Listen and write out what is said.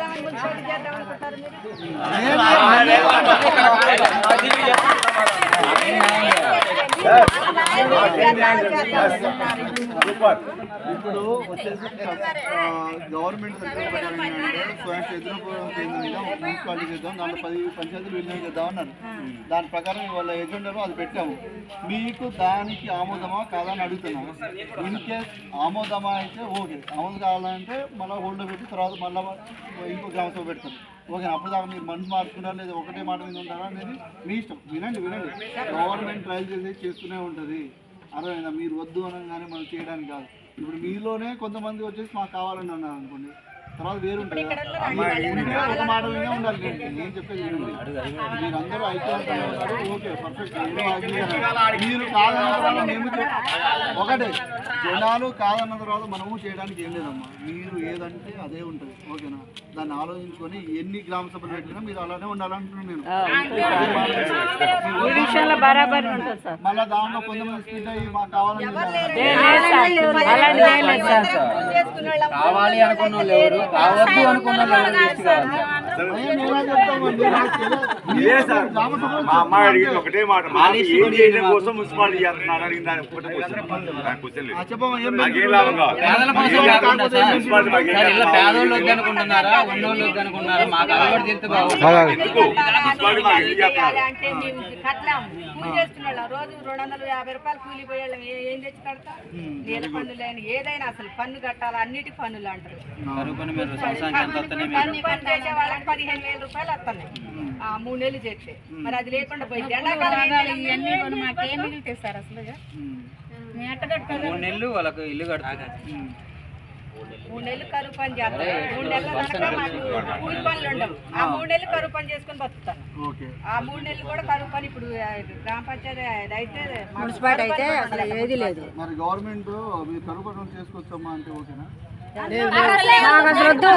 दान मुझ छोड़ दिया दान पत्थर मेरे ఇప్పుడు వచ్చేసి గవర్నమెంట్ ప్రకారం ఏంటంటే స్వయం ఎదురుపూర్వం కేంద్రం మున్సిపాలిటీ చేద్దాం దాంట్లో పది పంచాయతీలు విలీనం చేద్దాం అన్నారు దాని ప్రకారం వాళ్ళ ఎజెండాలో అది పెట్టాము మీకు దానికి ఆమోదమా కాదా అని అడుగుతున్నాము ఇన్ కేస్ ఆమోదమా అయితే ఓకే ఆమోదం కావాలంటే మళ్ళీ హోల్డ్ పెట్టి తర్వాత మళ్ళీ ఇంకో గ్రామసభ పెడతాం ఓకే అప్పుడు దాకా మీరు మనసు మార్చుకున్నారా లేదా ఒకటే మాట మీద ఉంటారా అనేది మీ ఇష్టం వినండి వినండి గవర్నమెంట్ ట్రయల్ చేసి చేస్తూనే ఉంటుంది. అర్థమైందా? మీరు వద్దు అనగానే మనం చేయడానికి కాదు. ఇప్పుడు మీలోనే కొంతమంది వచ్చేసి మాకు కావాలని అన్నారు అనుకోండి. తర్వాత వేరు ఉంటుంది. కదా. మీరు ఉంటే ఒక మాట ఉండాలి. నేను చెప్పేది మీరందరూ ఐక్యంగా ఉన్నారు. ఓకే పర్ఫెక్ట్ మీరు కాదన్న తర్వాత మేము ఒకటే జనాలు కాదన్న తర్వాత మనము చేయడానికి ఏం లేదమ్మా. మీరు ఏదంటే అదే ఉంటుంది. ఓకేనా? దాన్ని ఆలోచించుకొని ఎన్ని గ్రామ సభలు పెట్టినా మీరు అలానే ఉండాలంటున్నాను నేను. ఈ విషయంలో బరాబర్ ఉంటుంది సార్. మళ్ళీ దాంట్లో కొంతమంది స్పీడ్ అయ్యి మాకు కావాలని కావాలి అనుకున్న వాళ్ళు ఎవరు? కావద్దు అనుకున్న వాళ్ళు మా అమ్మాయి అడిగింది ఒకటే మాట. మాకు ఏం చేయడం కోసం మున్సిపాలిటీ చేస్తున్నారు అడిగిన దాని ఒకటే క్వశ్చన్. నాకు లాభం కావాలి రోజు రెండు వందల యాభై రూపాయలు కూలి పోయేళ్ళం. ఏ- తెచ్చి కడతాం? నీళ్ళ పన్నులైన ఏదైనా అసలు పన్ను కట్టాలి? అన్నిటికి పన్నులు అంటారు. పని పని పదిహేను వేల రూపాయలు వస్తున్నాయి. ఆ మూడు నెలలు చేస్తే. మరి అది లేకుండా పోయింది. ఎండాకాలం సార్ అసలు మూడు నెలలు వాళ్ళకు ఇల్లు మూడు నెలలు కరువు పని చేస్తాం మూడు నెలల కనుక మాకు కూలి పనులు ఉండవు. ఆ మూడు నెలలు కరువు పని చేసుకొని బతుకుతాను ఓకే. ఆ మూడు నెలలు కూడా కరువు పని ఇప్పుడు గ్రామ పంచాయతీ అయితే మున్సిపాలిటీ అయితే పని అసలు ఏది లేదు. మరి గవర్నమెంట్ మీరు కరువు పట్టణం చేసుకొచ్చమ్మా అంటే ఓకేనా? అసలు వద్దు